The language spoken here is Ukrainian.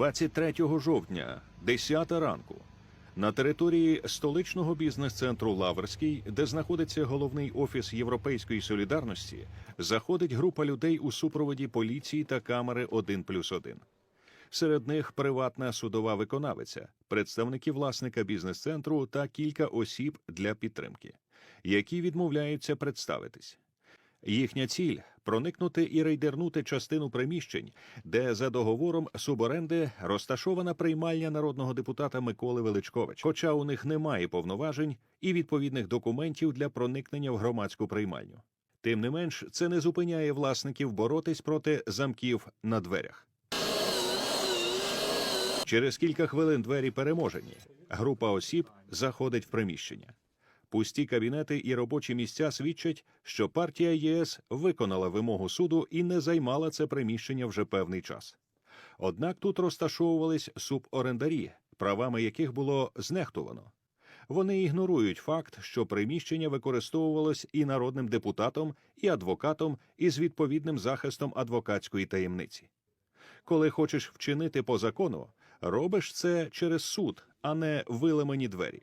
23 жовтня, 10 ранку, на території столичного бізнес-центру Лаврський, де знаходиться головний офіс Європейської солідарності, заходить група людей у супроводі поліції та камери 1 плюс 1. Серед них приватна судова виконавиця, представники власника бізнес-центру та кілька осіб для підтримки, які відмовляються представитись. Їхня ціль проникнути і рейдернути частину приміщень, де за договором суборенди розташована приймальня народного депутата Миколи Величковича, хоча у них немає повноважень і відповідних документів для проникнення в громадську приймальню. Тим не менш, це не зупиняє власників боротись проти замків на дверях. Через кілька хвилин двері переможені. Група осіб заходить в приміщення. Пусті кабінети і робочі місця свідчать, що партія ЄС виконала вимогу суду і не займала це приміщення вже певний час. Однак тут розташовувались суборендарі, правами яких було знехтувано. Вони ігнорують факт, що приміщення використовувалось і народним депутатом, і адвокатом із відповідним захистом адвокатської таємниці. Коли хочеш вчинити по закону, робиш це через суд, а не виламані двері.